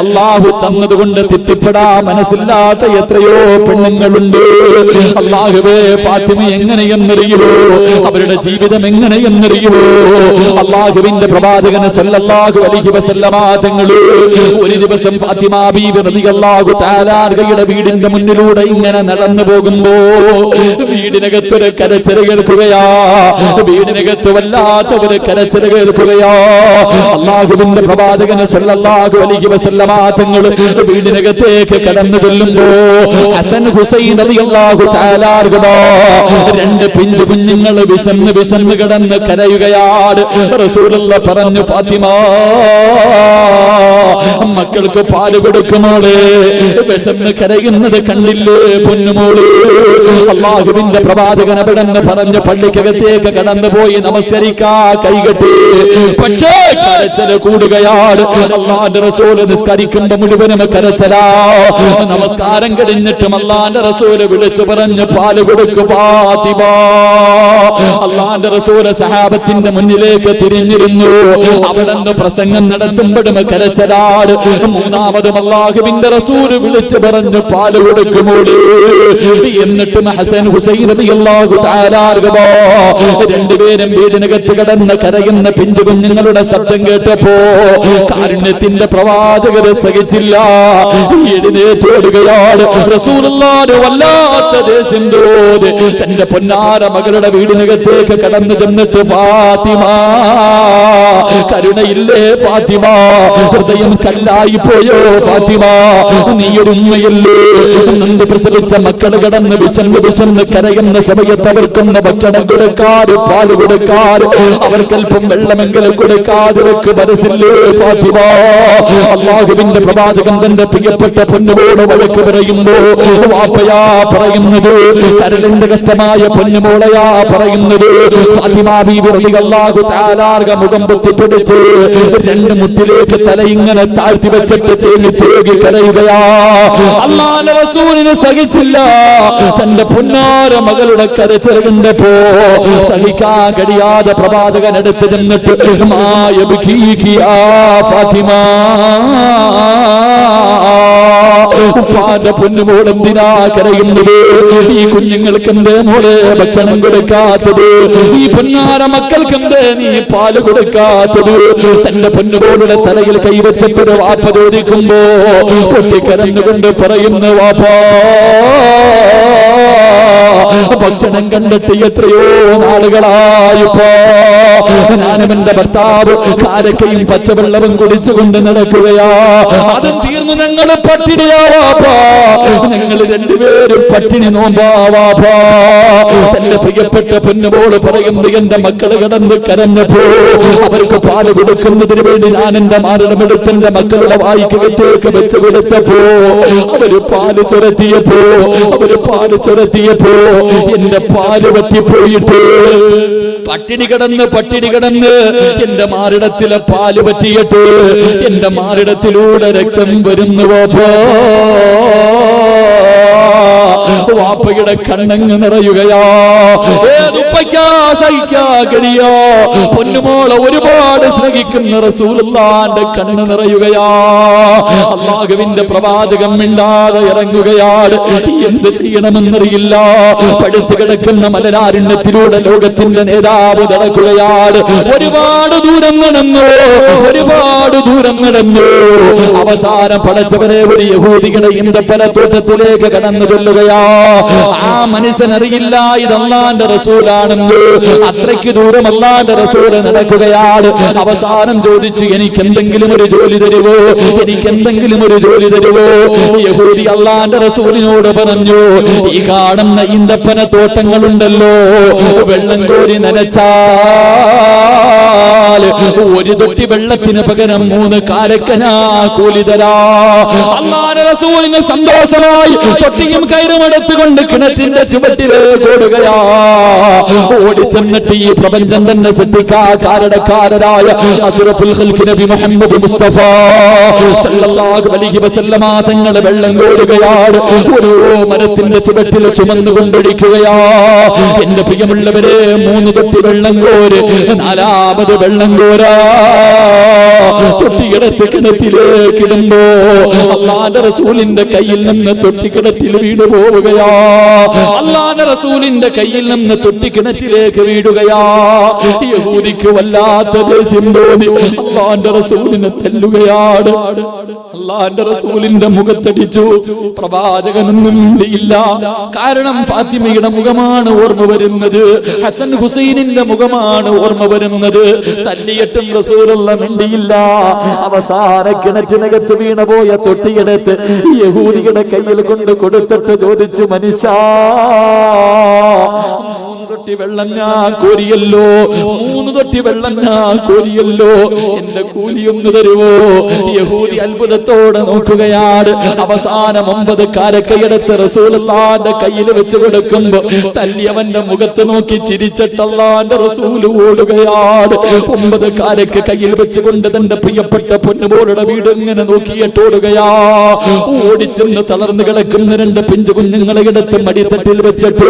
അള്ളാഹു തന്നതുകൊണ്ട് തെറ്റിപ്പെടാ മനസ്സില്ലാത്ത എത്രയോ പെണ്ണുങ്ങളുണ്ട്. അള്ളാഹുവേ ഫാത്തിമ എങ്ങനെയെന്നറിയുമോ അവരുടെ ജീവിതം എങ്ങനെയെന്നറിയുമോ അള്ളാഹുവിന്റെ പ്രവാചകന് സല്ലല്ലാഹു അലൈഹി വസല്ലമ ഒരു ദിവസം ഫാത്തിമ ബീവി റളിയല്ലാഹു വീടിന്റെ മുന്നിലൂടെ ഇങ്ങനെ നടന്നു പോകുമ്പോ വീടിനകത്തൊരു കരച്ചില കേൾക്കുകയാ. വീടിനകത്ത് വല്ലാത്ത ഒരു കരച്ചില കേൾക്കുകയാ. അള്ളാഹുവിന്റെ പ്രവാചകന് സല്ലല്ലാഹു അലൈഹി വസല്ലമ തങ്ങൾ വീടിനകത്തേക്ക് കടന്നു ചെല്ലുമ്പോ ഹസൻ ഹുസൈൻ രണ്ട് പിഞ്ചു കുഞ്ഞുങ്ങൾ വിശന്ന് വിശന്ന് കിടന്ന് കരയുകയാണ്. റസൂലുള്ള പറഞ്ഞു ഫാത്തിമ മക്കൾക്ക് പാൽ കൊടുക്കുമോളെ വിശന്ന് കരയുന്നത് കണ്ടില്ലേ പൊന്നുമോൾ അള്ളാഹുവിന്റെ പ്രവാചകൻ അവിടെ പറഞ്ഞു പറഞ്ഞ് പള്ളിക്കകത്തേക്ക് കടന്നുപോയി നമസ്കരിക്കാ കൈകെട്ടി. പക്ഷേ കരച്ചൽ കൂടുകയാണ്. അള്ളാന്റെ റസൂൽ നിസ്കരിക്കുമ്പോ മുഴുവനും കരച്ചലാ. നമസ്കാരം കഴിഞ്ഞിട്ടും അള്ളാന്റെ റസൂൽ വിളിച്ചു പറഞ്ഞ് പാൽ കൊടുക്കുക അള്ളാന്റെ റസൂല സഹാബത്തിന്റെ മുന്നിലേക്ക് തിരിഞ്ഞിരുന്നു. അവിടെന്ന് പ്രസംഗം നടത്തുമ്പോഴും കരച്ചലാട് മൂന്നാമതും അള്ളാഹുവിന്റെ റസൂൽ വിളിച്ചു പറഞ്ഞു പാൽ കൊടുക്കുമോളി എന്നിട്ടും ഹസൻ ഹുസൈൻ രണ്ടുപേരും വീടിനകത്ത് കടന്ന് കരയുന്ന പിഞ്ചു കുഞ്ഞുങ്ങളുടെ ശബ്ദം കേട്ടപ്പോ കാരുണ്യത്തിന്റെ പ്രവാചകരെ സഹിച്ചില്ല. എഴുന്നേറ്റോടുകയാണ് റസൂലുള്ളാഹി വല്ലാത്ത ദേശം തോത് തന്റെ പൊന്നാര മകളുടെ വീടിനകത്തേക്ക് കടന്നു ചെന്നിട്ട് ഫാത്തിമ. കരുണയില്ലേ ഫാത്തിമ? ഹൃദയം കല്ലായി പോയോ ഫാത്തിമ? നീ ഒരു ഉമ്മയല്ലേ? നന്ദ് പ്രസവിച്ച മക്കൾ കടന്ന് വിശന്ന് വിശന്ന് കരയുന്ന സമയത്ത് അവർക്കൊന്ന് ഭക്ഷണം കൊടുക്കാറ് പാൽ കൊടുക്കാറ്. അവർക്കല്പം വെള്ളമെങ്കിലും കൊടുക്കാതിരക്ക് മനസ്സില്ലേ ഫാത്തിമ? അള്ളാഹുവിന്റെ പ്രവാചകൻ തന്റെ പ്രിയപ്പെട്ട പൊന്നുമോട് വഴക്ക് പറയുമ്പോ വാപ്പയാ പറയുന്നത് കരളിന്റെ കഷ്ടമായ പൊന്നുമോളയാ പറയുന്നത് മുഖം രണ്ട് മുട്ടിലേക്ക് തല ഇങ്ങനെ താഴ്ത്തി വെച്ചിട്ട് തേങ്ങി സഹിച്ചില്ല. തന്റെ കഴിയാതെ പ്രവാചകൻ എടുത്ത് ചെന്നിട്ട് മായ ഫാത്തിമ. ഉപ്പാന്റെ പൊന്നുമോൾ എന്തിനാ ഈ കുഞ്ഞുങ്ങൾക്ക് എന്തേ മോളെ ഭക്ഷണം കൊടുക്കാത്തത്? ഈ പൊന്നാര മക്കൾക്ക് എന്തേ നീ പാൽ കൊടുക്കാത്തത്? തന്റെ പൊന്നുമോളുടെ തലയിൽ കൈവച്ചപ്പോൾ വാപ്പ ചോദിക്കുമ്പോ പൊട്ടിക്കരഞ്ഞുകൊണ്ട് പറയുന്ന വാപ്പാ ഭക്ഷണം കണ്ടിട്ട് എത്രയോ നാളുകളായിപ്പോ. ഞാനും എന്റെ ഭർത്താവ് കാരക്കയും പച്ചവെള്ളവും കുടിച്ചുകൊണ്ട് നടക്കുകയാ. അതും തീർന്നു ഞങ്ങൾ പട്ടിണിയാവാപ്പാ ഞങ്ങൾ രണ്ടുപേരും പട്ടിണി നോമ്പാവാപ്പാ. തന്റെ പ്രിയപ്പെട്ട പൊന്നുപോൾ പറയുന്നത് എന്റെ മക്കൾ കിടന്ന് കരഞ്ഞപ്പോ അവർക്ക് പാൽ കൊടുക്കുന്നതിന് വേണ്ടി ഞാൻ എന്റെ മാരണമെടുത്ത് എന്റെ മക്കളുടെ വായിക്കകത്തേക്ക് വെച്ച് കൊടുത്തപ്പോ അവർ പാൽ ചുരത്തിയപ്പോ അവർ പാൽ ചുരത്തിയപ്പോ എന്റെ പാൽ പറ്റിപ്പോയിട്ട് പട്ടിണി കിടന്ന് പട്ടിണി കിടന്ന്. എന്റെ മാറിടത്തിലെ പാൽ പറ്റിയിട്ട് എന്റെ മാറിടത്തിലൂടെ രക്തം വരുന്നുവോ? വാപ്പയുടെ കണ്ണങ്ങ് നിറയുകയാ. ഏതുപ്പയ്ക്കാ സഹിക്കാ കഴിയോ പൊന്നുമോളെ ഒരുപാട് സ്നേഹിക്കുന്ന റസൂലുള്ളാന്റെ കണ്ണ് നിറയുകയാ. അള്ളാഹുവിന്റെ പ്രവാചകം മിണ്ടാതെ ഇറങ്ങുകയാണ്. എന്ത് ചെയ്യണമെന്നറിയില്ല. പടുത്തു കിടക്കുന്ന മലരാരണ്യത്തിലൂടെ ലോകത്തിന്റെ നേതാവ് നടക്കുകയാണ്. ഒരുപാട് ദൂരം നടന്നു ഒരുപാട് ദൂരം നടന്നു. അവസാനം പടച്ചവനെ ഒരു യഹൂദികളുടെ ഇന്തപ്പനത്തോട്ടത്തിലേക്ക് കടന്നു ചൊല്ലുകയാ. ആ മനുഷ്യനറിയില്ല ഇത് റസൂലാണെന്ന്. അത്രയ്ക്ക് ദൂരം അള്ളാന്റെ റസൂൽ നടക്കുകയാണ്. അവസാനം ചോദിച്ചു എനിക്ക് എന്തെങ്കിലും ഒരു ജോലി തരുവോ? എനിക്ക് എന്തെങ്കിലും ഒരു ജോലി തരുവോ? യഹൂദി അള്ളാന്റെ റസൂലിനോട് പറഞ്ഞു ഈ കാണുന്ന ഇന്തപ്പന തോട്ടങ്ങളുണ്ടല്ലോ. വെള്ളം കോരി നനച്ചാൽ ഒരു തൊട്ടി വെള്ളത്തിന് പകരം മൂന്ന് കാലക്കനാ കൂലി തരാ. അള്ളാന്റെ റസൂലിന് സന്തോഷമായി തൊട്ടിയും കയറും എടുത്തുകൊണ്ട് കിണറ്റിന്റെ ചുവട്ടിലേക്ക് ഓടുകയാ ഓടിച്ചെന്നിട്ട് ഈ പ്രപഞ്ചം തന്നെ സൃഷ്ടിക്കാ കാരണക്കാരനായ അസുറഫുൽ നബി മുഹമ്മദ് മുസ്തഫ. സല്ലല്ലാഹു അലൈഹി വസല്ലമ തങ്ങൾ വെള്ളം കോരുകയാണ്. ഓരോ മരത്തിന്റെ ചുവട്ടിൽ ചുമന്നുകൊണ്ടിരിക്കുകയാ. എന്റെ പ്രിയമുള്ളവരെ മൂന്ന് തൊട്ടി വെള്ളം കോര് നാലാമത് വെള്ളം കോരാ. തൊട്ടിക്കിടത്ത് കിണറ്റിലേക്ക് ഇടുമ്പോ അള്ളാന്റെ റസൂലിന്റെ കയ്യിൽ നിന്ന് തൊട്ടിക്കിടത്തിൽ വീണു പോവുകയാ അള്ളാന്റെ റസൂലിന്റെ കയ്യിൽ നിന്ന് തൊട്ടിക്കിണറ്റിലേക്ക് വീഴുകയാ. യഹൂദിക്ക് വല്ലാത്ത ദേഷ്യം തോന്നി അള്ളാന്റെ റസൂലിനെ തല്ലുകയാണ്. അള്ളാന്റെ റസൂലിന്റെ മുഖത്തടിച്ചു. പ്രവാചകനൊന്നും ഇല്ല. കാരണം ഫാത്തിമയുടെ മുഖമാണ് ഓർമ്മ വരുന്നത്. ഹസൻ ഹുസൈനിന്റെ മുഖമാണ് ഓർമ്മ വരുന്നത്. തല്ലിയിട്ടും റസൂലുള്ള മിണ്ടിയില്ല. അവസാന കിണറ്റിനകത്ത് വീണ പോയ തൊട്ടിയെടുത്ത് യഹൂദിയുടെ കയ്യിൽ കൊണ്ട് കൊടുത്തിട്ട് ചോദിച്ചു മനുഷ്യ മൂന്ന് തൊട്ടി വെള്ളം ഞാൻ കോരിയല്ലോ. മൂന്ന് തൊട്ടി വെള്ളം ഞാൻ കോരിയല്ലോ എന്റെ കൂലി ഒന്ന് തരുവോ? യഹൂദി അത്ഭുതത്തോടെ നോക്കുകയാണ്. അവസാനം ഒമ്പത് കാരക്കയെടുത്ത് റസൂലിന്റെ കയ്യിൽ വെച്ച് കൊടുക്കുമ്പോ തല്ലിയവന്റെ മുഖത്ത് നോക്കി ചിരിച്ചിട്ടല്ലാന്റെ റസൂൽ ഓടുകയാണ്. ഒമ്പത് കാരക്ക് കയ്യിൽ വെച്ചുകൊണ്ട് തന്റെ പ്രിയപ്പെട്ട പൊന്നുപോലുടെ വീട് ഇങ്ങനെ നോക്കിയിട്ട് ഓടുകയാ. ഓടിച്ചെന്ന് തളർന്നു കിടക്കുന്ന രണ്ട് പിഞ്ചു കുഞ്ഞുങ്ങളെ എടുത്ത് മടിത്തട്ടിൽ വെച്ചിട്ട്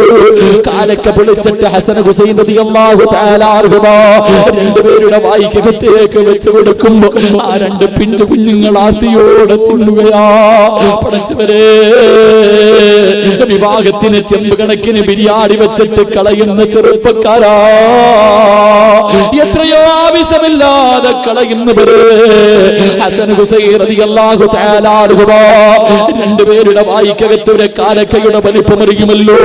കാലൊക്കെ പൊളിച്ചിട്ട് ഹസൻ ഹുസൈൻ അൻഹുമാ രണ്ടുപേരുടെ വായിക്കകത്തേക്ക് വെച്ച് കൊടുക്കുമ്പോ ആ രണ്ട് പിഞ്ചു കുഞ്ഞുങ്ങൾ ആർത്തിയോടെ തിന്നുകയാ. പടച്ചവരെ വിവാഹത്തിന് ചെമ്പ് കണക്കിന് ബിരിയാണി വെച്ചിട്ട് കളയുന്ന ചെറുപ്പക്കാരാ. എത്രയോ ആവശ്യമില്ലാതെ കളയുന്നവര്. ഹസൻ ഹുസൈൻ തആല അൻഹുമാ രണ്ടുപേരുടെ വായിക്കകത്ത് ഒരു കാലക്കയുടെ വലിപ്പമറിയുമല്ലോ.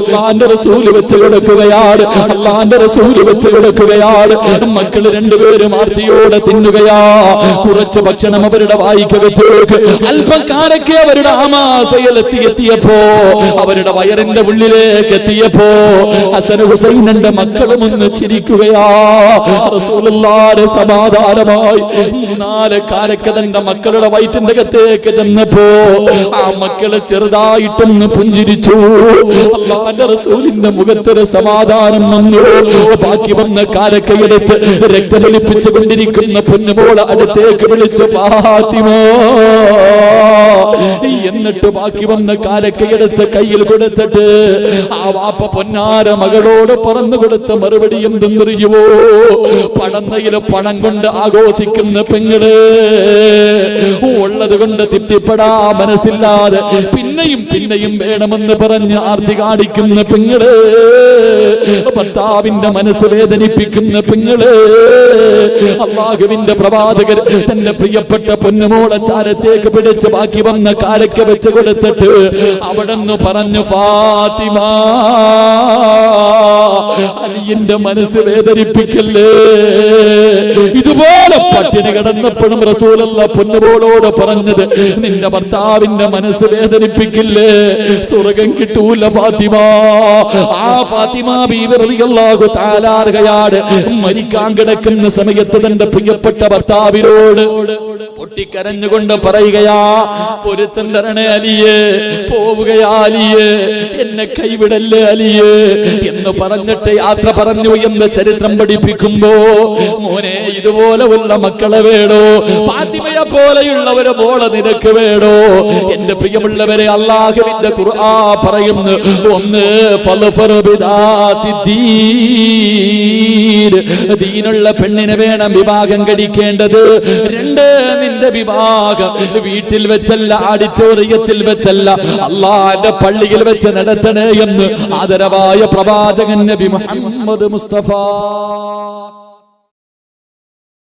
അള്ളാന്റെ റസൂൽ വെച്ച് കൊടുക്കുകയാണ്. അള്ളാന്റെ റസൂൽ വെച്ച് കൊടുക്കുകയാണ് മക്കൾ രണ്ടുപേരും ആർത്തിയോടെ തിന്നുകയാ. കുറച്ച് ഭക്ഷണം അവരുടെ വായിക്ക് അല്പം അല്പക്കാരൊക്കെ അവരുടെ ആമാസയിലെത്തി എത്തിയപ്പോ അവരുടെ വയറിന്റെ ഉള്ളിലേക്ക് എത്തിയപ്പോ ഹസൻ ഹുസൈനന്റെ മക്കളും ഒന്ന് ചിരിക്കുകയാ. സമാധാനമായി മൂന്നാൽ തന്റെ മക്കളുടെ വയറ്റിന്റെ അകത്തേക്ക് ചെന്നപ്പോ ആ മക്കൾ ചെറുതായിട്ടൊന്ന് പുഞ്ചിരിച്ചു. അള്ളാന്റെ റസൂലിന്റെ മുഖത്തൊരു സമാധാനം വന്നു. ബാക്കി വന്ന കാരക്കയെടുത്ത് രക്തമൊലിപ്പിച്ചു കൊണ്ടിരിക്കുന്ന പൊന്നുമോളെ അടുത്തേക്ക് വിളിച്ചു ഫാത്തിമ! എന്നിട്ട് ബാക്കി വന്ന കാരക്കയെടുത്ത് കയ്യിൽ കൊടുത്തിട്ട് ആ വാപ്പ പൊന്നാര മകളോട് പറന്നു കൊടുത്ത മറുപടി എന്തെന്നറിയുവോ? പടന്നയിൽ പണം കൊണ്ട് ആഘോഷിക്കുന്ന പെങ്ങൾ ഉള്ളത് കൊണ്ട് തിപ്തിപ്പെടാ മനസ്സില്ലാതെ പിന്നെയും പിന്നെയും വേണമെന്ന് പറഞ്ഞ് ആർത്തി കാണിക്കുന്ന പെങ്ങൾ. ഭർത്താവിന്റെ മനസ്സ് വേദനിപ്പിക്കുന്ന പെങ്ങൾ. അള്ളാഹുവിന്റെ പ്രവാചകൻ തന്റെ പ്രിയപ്പെട്ട പൊന്നുമോളെ ചാരത്തേക്ക് പിടിച്ച് ബാക്കി വന്ന കാലൊക്കെ വെച്ച് കൊടുത്തിട്ട് അവിടെ നിന്ന് പറഞ്ഞു ഫാത്തിമ അലിയന്റെ മനസ്സ് വേദനിപ്പിക്കല്ലേ? ഇതുപോലെ പട്ടിണി കിടന്നപ്പോഴും റസൂലല്ല പൊന്നുപോളോട് പറഞ്ഞത് നിന്റെ ഭർത്താവിന്റെ മനസ്സ് വേദനിപ്പിക്കില്ലേ? സ്വർഗം കിട്ടൂല ഫാത്തിമ. ആ ഫാത്തിമ ബീവറിയല്ലാകു അൻഹയാണ് മരിക്കാൻ കിടക്കുന്ന സമയത്ത് തന്റെ പ്രിയപ്പെട്ട ഭർത്താവിനോട് പൊട്ടിക്കരഞ്ഞുകൊണ്ട് പറയുകയാ പൊരുത്തം തരണേ അലിയേ പോവുകയാ അലിയേ എന്നെ കൈവിടല്ലേ അലിയേ എന്ന് പറഞ്ഞിട്ട് യാത്ര പറഞ്ഞു എന്ന് ചരിത്രം പഠിപ്പിക്കുമ്പോ മോനെ ഇതുപോലെ ഉള്ള മക്കളെ വേണോ? ഫാത്തിമയെ പോലെയുള്ള ഒരു നിനക്ക് വേണോ? എന്റെ പ്രിയമുള്ളവരെ അള്ളാഹുവിന്റെ ഖുർആ പറയുന്നു ഒന്ന്. ദീനുള്ള പെണ്ണിനെ വേണം വിവാഹം കഴിക്കേണ്ടത്. രണ്ട് നിന്റെ വിവാഹം വീട്ടിൽ വെച്ചല്ല ആഡിറ്റോറിയത്തിൽ വെച്ചല്ല അള്ളാന്റെ പള്ളിയിൽ വെച്ച് നടത്തണേ എന്ന് ആദരവായ പ്രവാചകൻ നബി മുഹമ്മദ് മുസ്തഫ.